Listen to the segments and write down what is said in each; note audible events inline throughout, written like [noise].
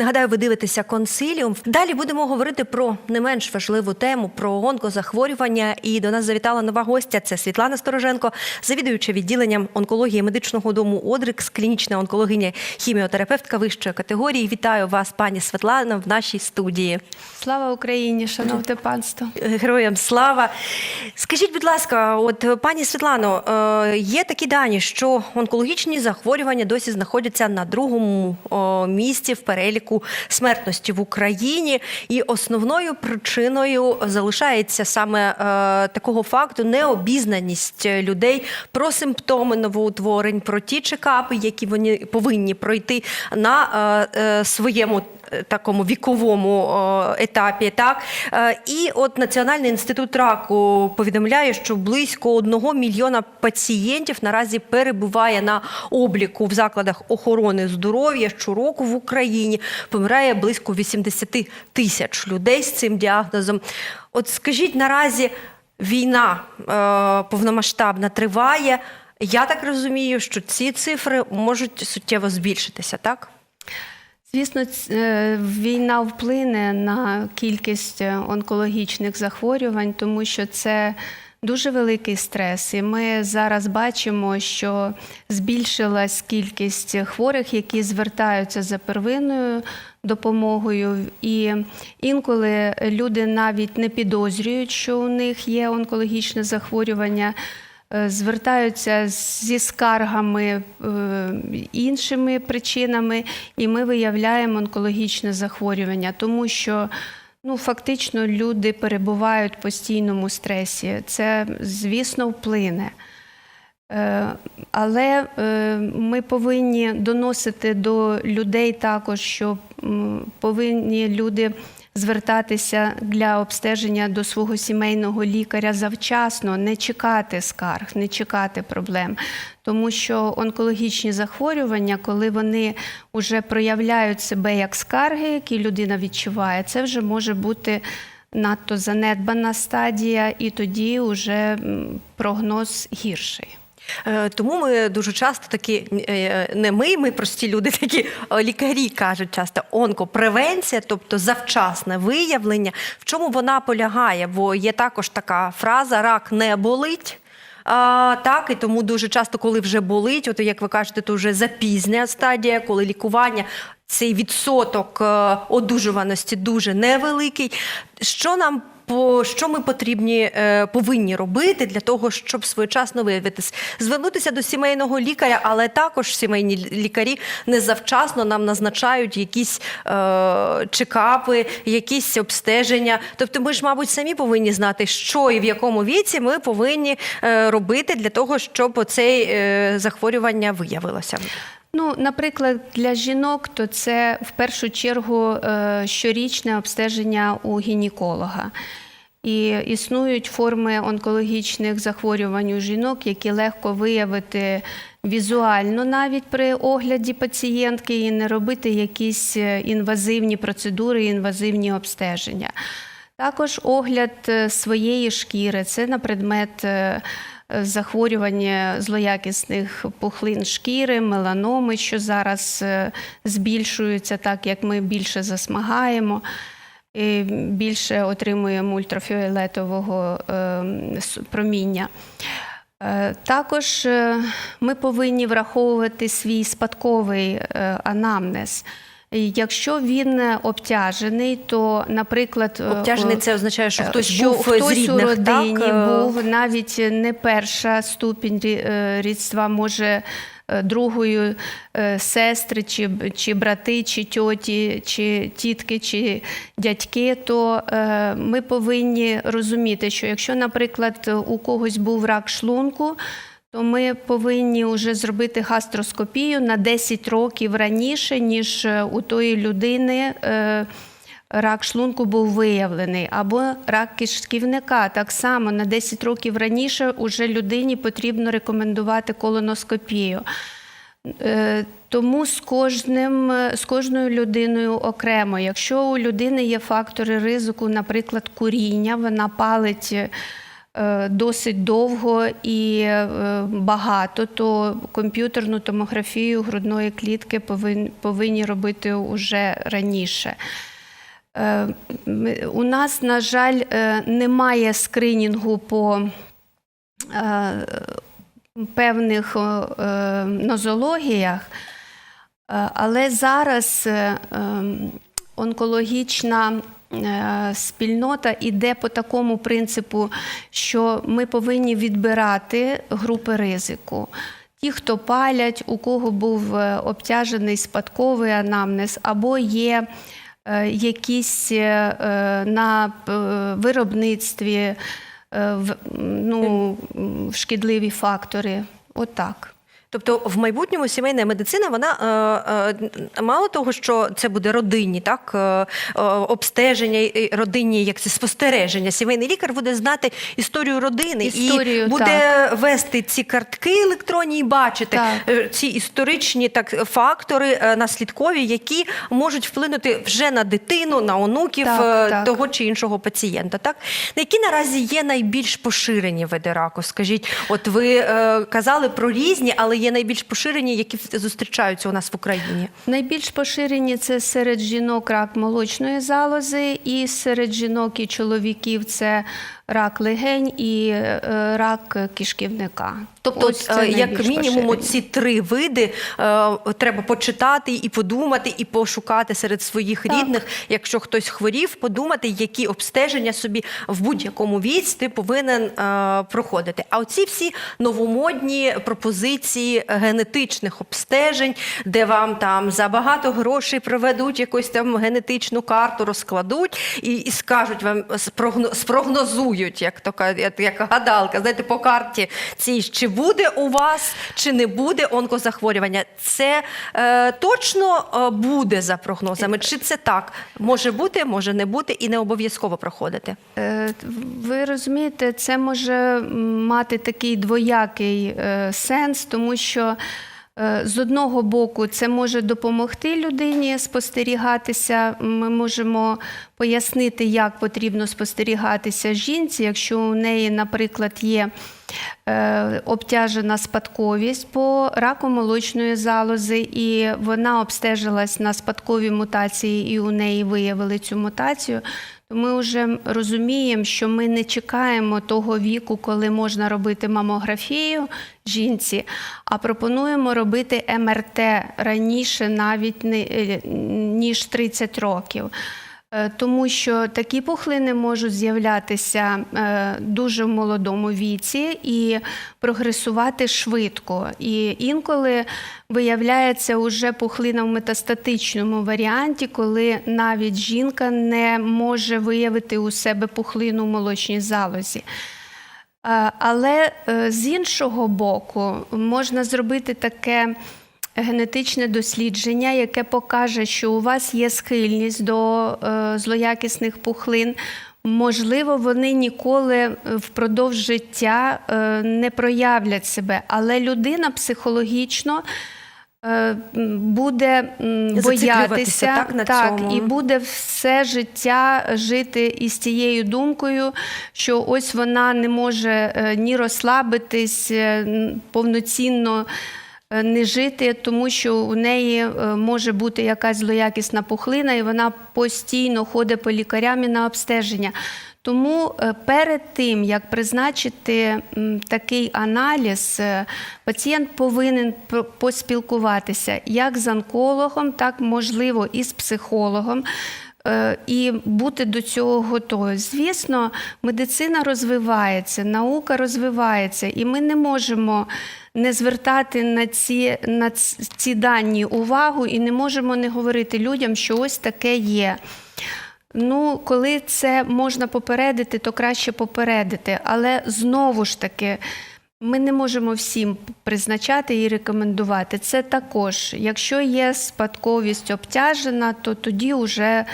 Нагадаю, ви дивитеся консиліум. Далі будемо говорити про не менш важливу тему про онкозахворювання. І до нас завітала нова гостя. Це Світлана Стороженко, завідуюча відділенням онкології медичного дому Одрикс, клінічна онкологиня, хіміотерапевтка вищої категорії. Вітаю вас, пані Світлана, в нашій студії. Слава Україні, шановне панство. Героям слава. Скажіть, будь ласка, от пані Світлано, е, є такі дані, що онкологічні захворювання досі знаходяться на другому місці в переліку смертності в Україні, і основною причиною залишається саме е, такого факту необізнаність людей про симптоми новоутворень, про ті чекапи, які вони повинні пройти на е, е, своєму такому віковому етапі. Так Е, і от Національний інститут раку повідомляє, що близько одного мільйона пацієнтів наразі перебуває на обліку в закладах охорони здоров'я. Щороку в Україні помирає близько 80 тисяч людей з цим діагнозом. От скажіть, наразі війна е, повномасштабна триває. Я так розумію, що ці цифри можуть суттєво збільшитися, так? Звісно, е, війна вплине на кількість е, онкологічних захворювань, тому що це дуже великий стрес. І ми зараз бачимо, що збільшилась кількість хворих, які звертаються за первинною допомогою. І інколи люди навіть не підозрюють, що у них є онкологічне захворювання. Е, Звертаються зі скаргами е, іншими причинами, і ми виявляємо онкологічне захворювання, тому що ну, фактично люди перебувають в постійному стресі. Це, звісно, вплине. Е, Але ми повинні доносити до людей також, що повинні люди звертатися для обстеження до свого сімейного лікаря завчасно, не чекати скарг, не чекати проблем. Тому що онкологічні захворювання, коли вони вже проявляють себе як скарги, які людина відчуває, це вже може бути надто занедбана стадія, і тоді вже прогноз гірший. Е, Тому ми дуже часто такі е, не ми, ми прості люди, [laughs] такі е, лікарі кажуть часто онкопревенція, тобто завчасне виявлення. В чому вона полягає? Бо є також така фраза рак не болить. А, так, і тому дуже часто, коли вже болить, от як ви кажете, то вже запізня стадія, коли лікування. Цей відсоток е, одужуваності дуже невеликий. Що нам по що ми потрібні е, повинні робити для того, щоб своєчасно виявитись, звернутися до сімейного лікаря, але також сімейні лікарі не завчасно нам назначають якісь е, чекапи, якісь обстеження. Тобто, ми ж, мабуть, самі повинні знати, що і в якому віці ми повинні е, робити для того, щоб оце е, захворювання виявилося. Ну, наприклад, для жінок то це в першу чергу е, щорічне обстеження у гінеколога. І існують форми онкологічних захворювань у жінок, які легко виявити візуально навіть при огляді пацієнтки і не робити якісь е, інвазивні процедури, інвазивні обстеження. Також огляд е, своєї шкіри це на предмет захворювання злоякісних пухлин шкіри, меланоми, що зараз е, збільшуються, так як ми більше засмагаємо. І більше отримуємо ультрафіолетового е, проміння. Е, Також ми повинні враховувати свій спадковий анамнез. Якщо він е, обтяжений, то, наприклад, е, Обтяжений це означає, що хтось що був хтось з рідних, у родині так? Е, був навіть не перша ступінь рі- е, рідства, може е, другою е, сестри, чи, чи брати, чи тьоті, чи тітки, чи дядьки, то е, ми повинні розуміти, що якщо, наприклад, у когось був рак шлунку, то ми повинні вже зробити гастроскопію на 10 років раніше, ніж е, у тої людини. е, Рак шлунку був виявлений, або рак кишківника. Так само на 10 років раніше уже людині потрібно рекомендувати колоноскопію. Е, Тому з кожним з кожною людиною окремо. Якщо у людини є фактори ризику, наприклад, куріння, вона палить досить довго і е, багато, то комп'ютерну томографію грудної клітки повинні, робити уже раніше. Е, У нас, на жаль, е, немає скринінгу по е, певних е, е, нозологіях, Е, але зараз е, ем, онкологічна е, спільнота іде по такому принципу, що ми повинні відбирати групи ризику. Ті, хто палять, у кого був е, обтяжений спадковий анамнез, або є е, якісь е, е, на е, виробництві е, ну, шкідливі фактори. Отак. Тобто в майбутньому сімейна медицина вона е, е, мало того, що це буде родинні, так е, обстеження родинні, як це спостереження. Сімейний лікар буде знати історію родини Історію, і буде вести ці картки електронні і бачити Так. ці історичні так фактори наслідкові, які можуть вплинути вже на дитину, на онуків Так, так. того чи іншого пацієнта. Так на які наразі є найбільш поширені види раку? Скажіть, от ви казали про різні, але є найбільш поширені, які зустрічаються у нас в Україні. Найбільш поширені це серед жінок рак молочної залози, і серед жінок і чоловіків це рак легень і е, рак кишківника. Тобто, Ось е, як мінімум, ці три види е, треба почитати і подумати, і пошукати серед своїх Так. рідних. Якщо хтось хворів, подумати, які обстеження собі в будь-якому віці ти повинен проходити. А оці всі новомодні пропозиції генетичних обстежень, де вам там за багато грошей проведуть якусь там генетичну карту, розкладуть і, і скажуть вам, спрогно- спрогнозують, як то як, гадалка, знаєте, по карті цій, чи буде у вас, чи не буде онкозахворювання. Це е, точно е, буде за прогнозами, чи це так? Може бути, може не бути, і не обов'язково проходити. Е, Ви розумієте, це може мати такий двоякий е, сенс, тому що з одного боку це може допомогти людині спостерігатися. Ми можемо пояснити, як потрібно спостерігатися жінці, якщо у неї, наприклад, є е, обтяжена спадковість по раку молочної залози, і вона обстежилась на спадкові мутації, і у неї виявили цю мутацію. Ми вже розуміємо, що ми не чекаємо того віку, коли можна робити мамографію жінці, а пропонуємо робити МРТ раніше, навіть е, ніж 30 років. Е, Тому що такі пухлини можуть з'являтися е, дуже в молодому віці і прогресувати швидко. І інколи виявляється уже пухлина в метастатичному варіанті, коли навіть жінка не може виявити у себе пухлину в молочній залозі. Е, Але з іншого боку, можна зробити таке генетичне дослідження, яке покаже, що у вас є схильність до е, злоякісних пухлин. Можливо, вони ніколи впродовж життя е, не проявлять себе, але людина психологічно е, буде боятися так, на цьому. і буде все життя жити із тією думкою, що ось вона не може ні розслабитись повноцінно. Е, Не жити, тому що у неї е, може бути якась злоякісна пухлина, і вона постійно ходить по лікарям і на обстеження. Тому е, перед тим, як призначити такий аналіз, пацієнт повинен поспілкуватися як з онкологом, так можливо і з психологом. І бути до цього готові. Звісно, медицина розвивається, наука розвивається, і ми не можемо не звертати на ці, на ці дані увагу і не можемо не говорити людям, що ось таке є. Ну, коли це можна попередити, то краще попередити. Але знову ж таки, ми не можемо всім призначати і рекомендувати. Це також, якщо є спадковість обтяжена, то тоді вже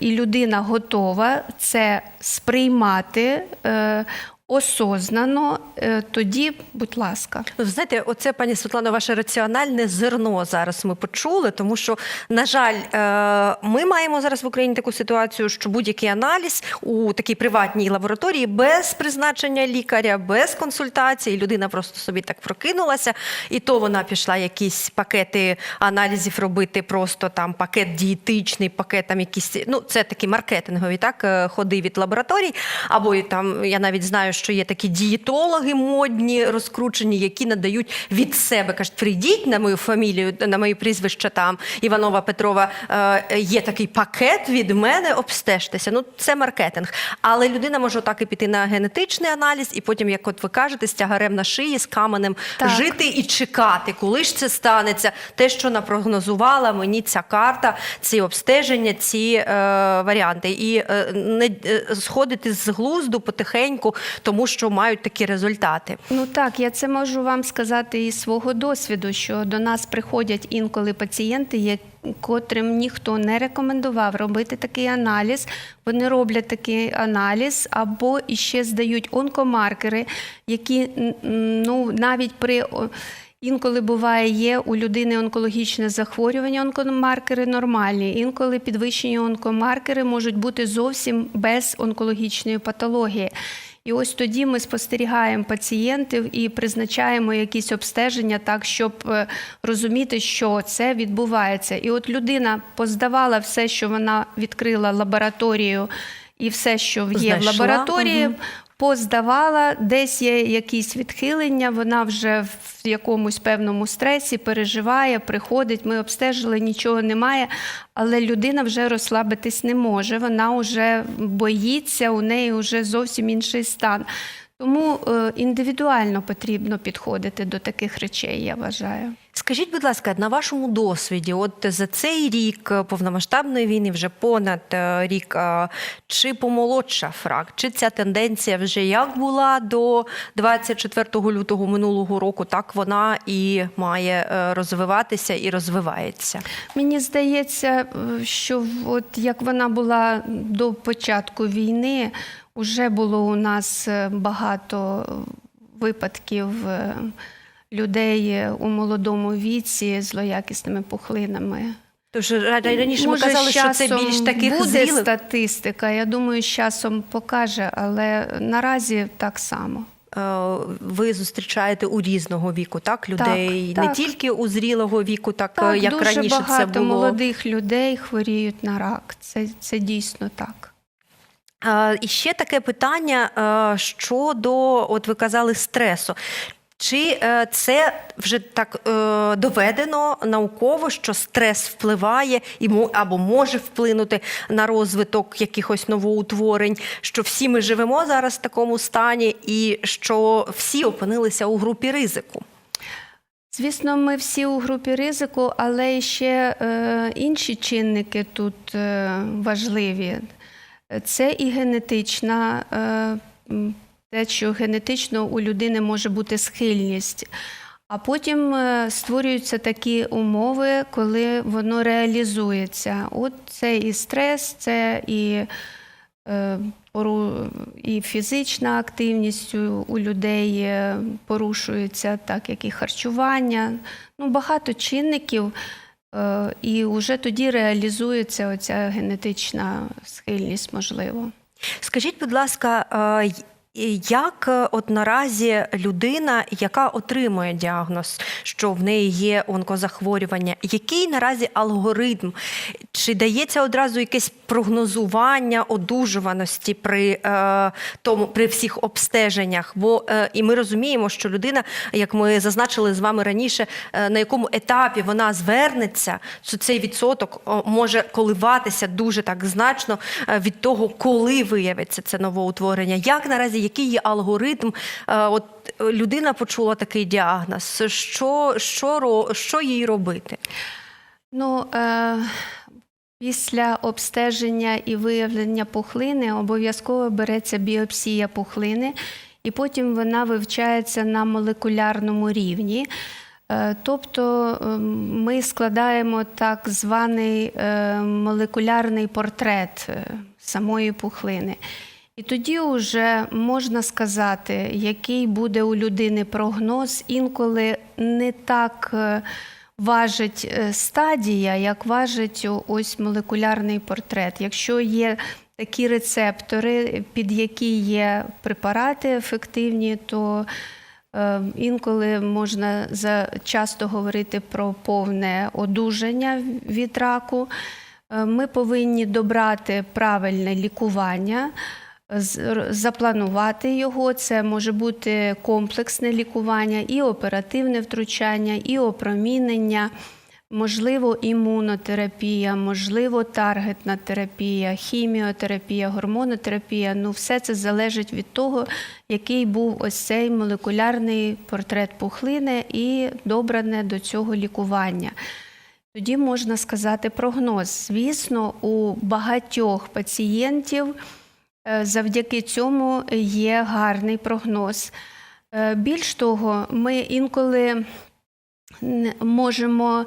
і людина готова це сприймати е, осознано е, тоді, будь ласка. Ви знаєте, оце, пані Світлано, ваше раціональне зерно зараз ми почули, тому що, на жаль, е, ми маємо зараз в Україні таку ситуацію, що будь-який аналіз у такій приватній лабораторії без призначення лікаря, без консультації, людина просто собі так прокинулася, і то вона пішла якісь пакети аналізів робити, просто там пакет дієтичний, пакет там якісь, ну це такі маркетингові так е, ходи від лабораторій. Або там я навіть знаю, що є такі дієтологи модні, розкручені, які надають від себе. кажуть, прийдіть на мою фамілію, на моє прізвище там Іванова Петрова. Е, є такий пакет від мене, обстежтеся. Ну це маркетинг. Але людина може так і піти на генетичний аналіз, і потім, як от ви кажете, з тягарем на шиї, з каменем Так. жити і чекати, коли ж це станеться. Те, що напрогнозувала мені ця карта, ці обстеження, ці е, варіанти, і е, не е, сходити з глузду потихеньку, тому що мають такі результати. Ну так, я це можу вам сказати із свого досвіду, що до нас приходять інколи пацієнти, є- котрим ніхто не рекомендував робити такий аналіз. Вони роблять такий аналіз або іще здають онкомаркери, які ну навіть при Інколи буває, є у людини онкологічне захворювання, онкомаркери нормальні. Інколи підвищені онкомаркери можуть бути зовсім без онкологічної патології. І ось тоді ми спостерігаємо пацієнтів і призначаємо якісь обстеження так, щоб е, розуміти, що це відбувається. І от людина поздавала все, що вона відкрила лабораторію, і все, що є Знайшла, в лабораторії, мгм. Поздавала, десь є якісь відхилення, вона вже в якомусь певному стресі переживає, приходить, ми обстежили, нічого немає, але людина вже розслабитись не може, вона вже боїться, у неї вже зовсім інший стан. Тому е, індивідуально потрібно підходити до таких речей, я вважаю. Скажіть, будь ласка, на вашому досвіді, от за цей рік е, повномасштабної війни, вже понад е, рік, е, чи помолодша фрак, чи ця тенденція вже як була до 24 лютого минулого року, так вона і має розвиватися і розвивається. Мені здається, що от як вона була до початку війни, вже було у нас багато випадків людей у молодому віці з злоякісними пухлинами. Тож ра- раніше ми казали, що це більш таких буде зрілих. статистика. Я думаю, з часом покаже, але наразі так само. Е, Ви зустрічаєте у різного віку, так людей Так, не так. тільки у зрілого віку, так, Так, як дуже раніше багато це було. молодих людей хворіють на рак. Це, це дійсно так. Е, І ще таке питання е, щодо, от ви казали, стресу. Чи е, це вже так е, доведено науково, що стрес впливає і або може вплинути на розвиток якихось новоутворень, що всі ми живемо зараз в такому стані, і що всі опинилися у групі ризику? Звісно, ми всі у групі ризику, але ще е, інші чинники тут е, важливі. Це і генетична, е, те, що генетично у людини може бути схильність. А потім е, створюються такі умови, коли воно реалізується. От це і стрес, це і е, і фізична активність у людей е, порушується, так як і харчування. Ну, багато чинників, і вже тоді реалізується оця генетична схильність, можливо. Скажіть, будь ласка, як е, от наразі людина, яка отримує діагноз, що в неї є онкозахворювання, який наразі алгоритм? Чи дається одразу якесь прогнозування одужуваності при е, тому при всіх обстеженнях? Бо е, і ми розуміємо, що людина, як ми зазначили з вами раніше, е, на якому етапі вона звернеться, що цей відсоток може коливатися дуже так значно е, від того, коли виявиться це новоутворення. Як наразі який є алгоритм? Е, От е, людина почула такий діагноз. Що, що, що їй робити? Ну, е, після обстеження і виявлення пухлини обов'язково береться біопсія пухлини, і потім вона вивчається на молекулярному рівні. Е, Тобто ем, ми складаємо так званий молекулярний портрет самої пухлини. І тоді вже можна сказати, який буде у людини прогноз. Інколи не так е, важить е, стадія, як важить ось молекулярний портрет. Якщо є такі рецептори, під які є препарати ефективні, то е, інколи можна часто говорити про повне одужання від раку. Ми повинні добрати правильне лікування, запланувати його. Це може бути комплексне лікування, і оперативне втручання, і опромінення, можливо, імунотерапія, можливо, таргетна терапія, хіміотерапія, гормонотерапія. Ну, все це залежить від того, який був ось цей молекулярний портрет пухлини і добране до цього лікування. Тоді можна сказати прогноз. Звісно, у багатьох пацієнтів завдяки цьому є гарний прогноз. Е, Більш того, ми інколи можемо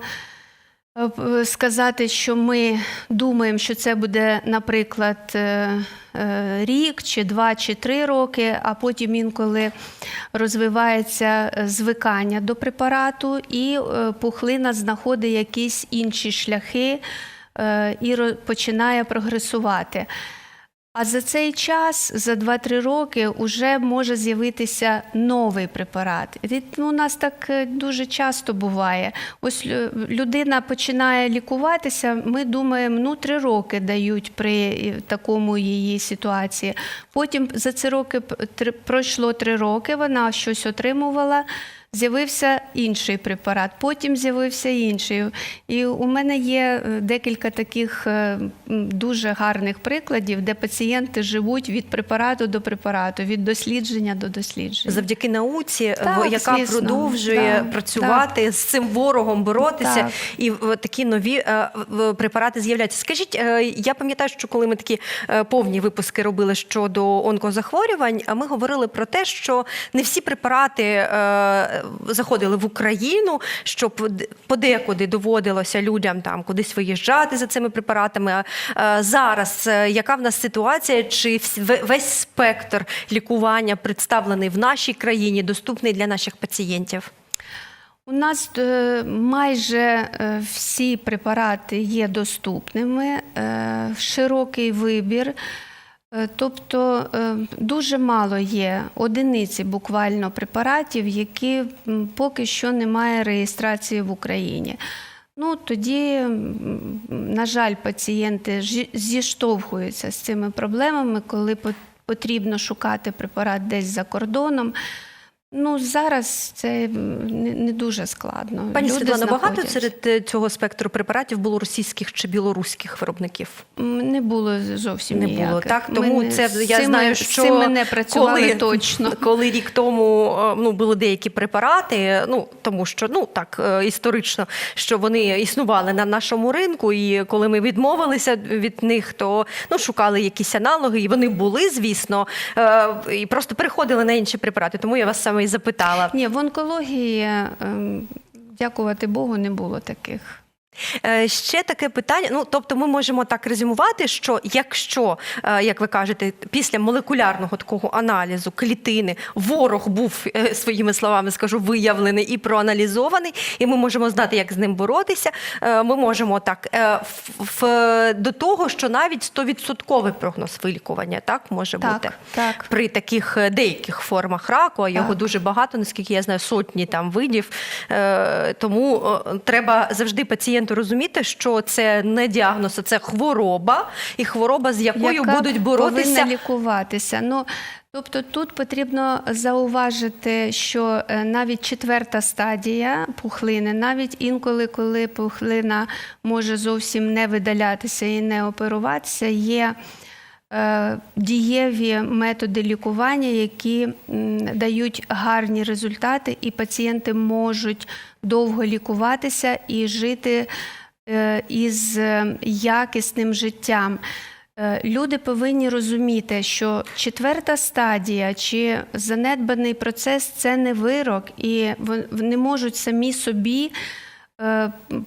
е, сказати, що ми думаємо, що це буде, наприклад, е, е, рік, чи два, чи три роки, а потім інколи розвивається е, звикання до препарату, і е, пухлина знаходить якісь інші шляхи е, і починає прогресувати. А за цей час, за 2-3 роки, вже може з'явитися новий препарат. І ну, У нас так е, дуже часто буває. Ось людина починає лікуватися. Ми думаємо, ну 3 роки дають при е, такому її ситуації. Потім за ці роки пройшло 3 роки, вона щось отримувала. З'явився інший препарат, потім з'явився інший. І у мене є е, декілька таких е, дуже гарних прикладів, де пацієнти живуть від препарату до препарату, від дослідження до дослідження. Завдяки науці, Так, яка звісно. продовжує Так, працювати з цим ворогом, боротися, Так. і такі нові е, препарати з'являються. Скажіть, е, я пам'ятаю, що коли ми такі е, повні випуски робили щодо онкозахворювань, а ми говорили про те, що не всі препарати е, заходили в Україну, що подекуди доводилося людям там кудись виїжджати за цими препаратами. А, Зараз е, яка в нас ситуація? Чи весь спектр лікування представлений в нашій країні, доступний для наших пацієнтів? У нас е, майже е, всі препарати є доступними, широкий вибір. Е, Тобто е, дуже мало є одиниці буквально препаратів, які поки що немає реєстрації в Україні. Ну тоді, на жаль, пацієнти зіштовхуються з цими проблемами, коли по- потрібно шукати препарат десь за кордоном. Ну зараз це не, не дуже складно. Пані Люди Світлано, багато серед е, цього спектру препаратів було російських чи білоруських виробників? Не було зовсім Не ніяких. було так, тому не- це я цим знаю, що цим ми не працювали точно. [laughs] Коли рік тому е, ну були деякі препарати, ну тому що ну так е, історично, що вони існували на нашому ринку, і коли ми відмовилися від них, то ну шукали якісь аналоги, і вони були, звісно, і просто переходили на інші препарати. Тому я вас саме і запитала. Ні, в онкології, ем, дякувати Богу, не було таких. Е, Ще таке питання. Ну тобто, ми можемо так резюмувати, що якщо, е, як ви кажете, після молекулярного такого аналізу клітини ворог був е, своїми словами, скажу, виявлений і проаналізований, і ми можемо знати, як з ним боротися. Ми можемо так в- до того, що навіть 100% прогноз вилікування так може Так, бути так. при таких деяких формах раку, а його Так. дуже багато, наскільки я знаю, сотні там видів. Тому треба завжди пацієнту розуміти, що це не діагноз, а це хвороба, і хвороба, з якою яка будуть боротися. повинна лікуватися. Ну, тобто тут потрібно зауважити, що е, навіть четверта стадія пухлини, навіть інколи, коли пухлина може зовсім не видалятися і не оперуватися, є дієві методи лікування, які дають гарні результати, і пацієнти можуть довго лікуватися і жити е, із е, якісним життям. Е, Люди повинні розуміти, що четверта стадія чи занедбаний процес це не вирок, і вони можуть самі собі е,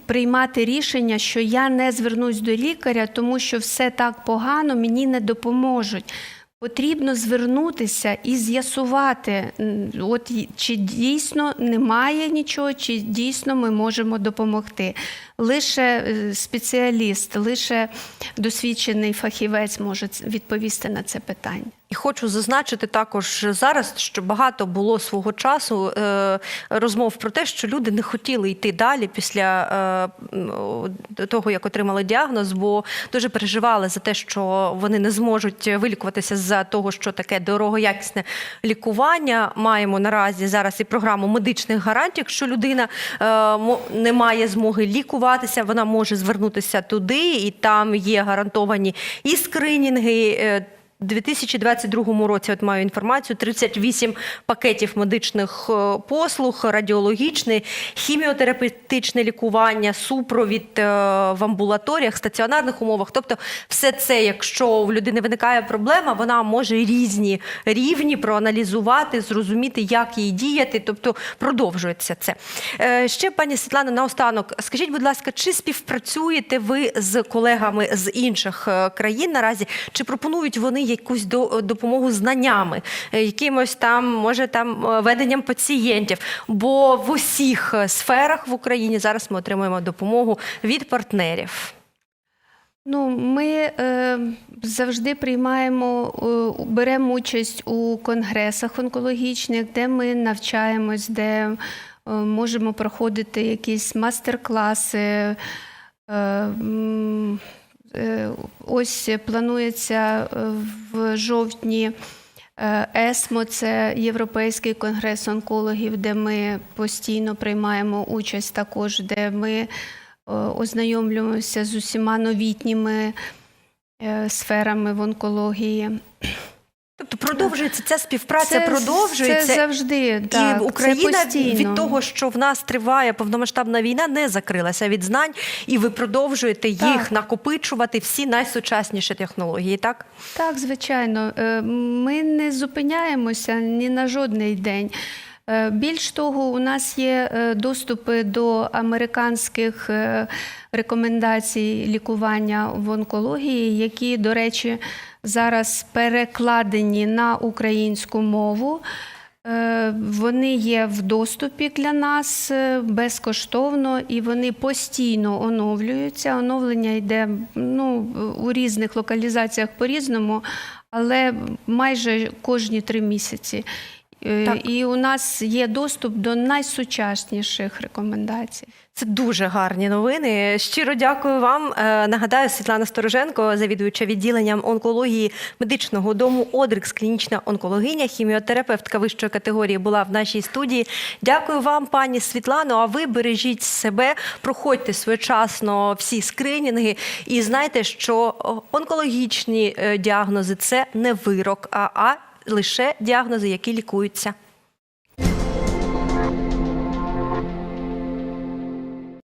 приймати рішення, що я не звернусь до лікаря, тому що все так погано, мені не допоможуть. Потрібно звернутися і з'ясувати, от чи дійсно немає нічого, чи дійсно ми можемо допомогти. Лише е, спеціаліст, лише досвідчений фахівець може відповісти на це питання. І хочу зазначити також зараз, що багато було свого часу е, розмов про те, що люди не хотіли йти далі після е, того, як отримали діагноз, бо дуже переживали за те, що вони не зможуть вилікуватися за того, що таке дорогоякісне лікування. Маємо наразі зараз і програму медичних гарантій. Якщо людина е, не має змоги лікуватися, вона може звернутися туди, і там є гарантовані і скринінги. Е, 2022 році, от маю інформацію, 38 пакетів медичних е, послуг, радіологічне, хіміотерапевтичне лікування, супровід е, в амбулаторіях, стаціонарних умовах. Тобто, все це, якщо в людини виникає проблема, вона може різні рівні проаналізувати, зрозуміти, як їй діяти. Тобто продовжується це. Е, Ще пані Світлано, наостанок, скажіть, будь ласка, чи співпрацюєте ви з колегами з інших країн наразі? Чи пропонують вони якусь допомогу знаннями, е, якимось там, може там е, веденням пацієнтів? Бо в усіх е, сферах в Україні зараз ми отримуємо допомогу від партнерів. Ну, ми е, завжди приймаємо, е, беремо участь у конгресах онкологічних, де ми навчаємось, де е, можемо проходити якісь мастер-класи. Е, ось планується е, в жовтні. е, ЕСМО це Європейський конгрес онкологів, де ми постійно приймаємо участь також, де ми е, ознайомлюємося з усіма новітніми е, сферами в онкології. Тобто продовжується ця співпраця, продовжується. Це завжди так, і Україна це постійно. від того, що в нас триває повномасштабна війна, не закрилася від знань, і ви продовжуєте їх Так. накопичувати всі найсучасніші технології. Так Так, звичайно. Е, Ми не зупиняємося ні на жодний день. Е, Більш того, у нас є е, доступи до американських рекомендацій лікування в онкології, які, до речі, зараз перекладені на українську мову. Е, Вони є в доступі для нас е, безкоштовно і вони постійно оновлюються. Оновлення йде ну, у різних локалізаціях по-різному, але майже кожні три місяці. Е, Так. І у нас є доступ до найсучасніших рекомендацій. це дуже гарні новини. Щиро дякую вам. Е, Нагадаю, Світлана Стороженко, завідуюча відділенням онкології медичного дому Одрикс, клінічна онкологиня, хіміотерапевтка вищої категорії, була в нашій студії. Дякую вам, пані Світлано. А ви бережіть себе, проходьте своєчасно всі скринінги і знайте, що онкологічні е, діагнози це не вирок, а лише діагнози, які лікуються.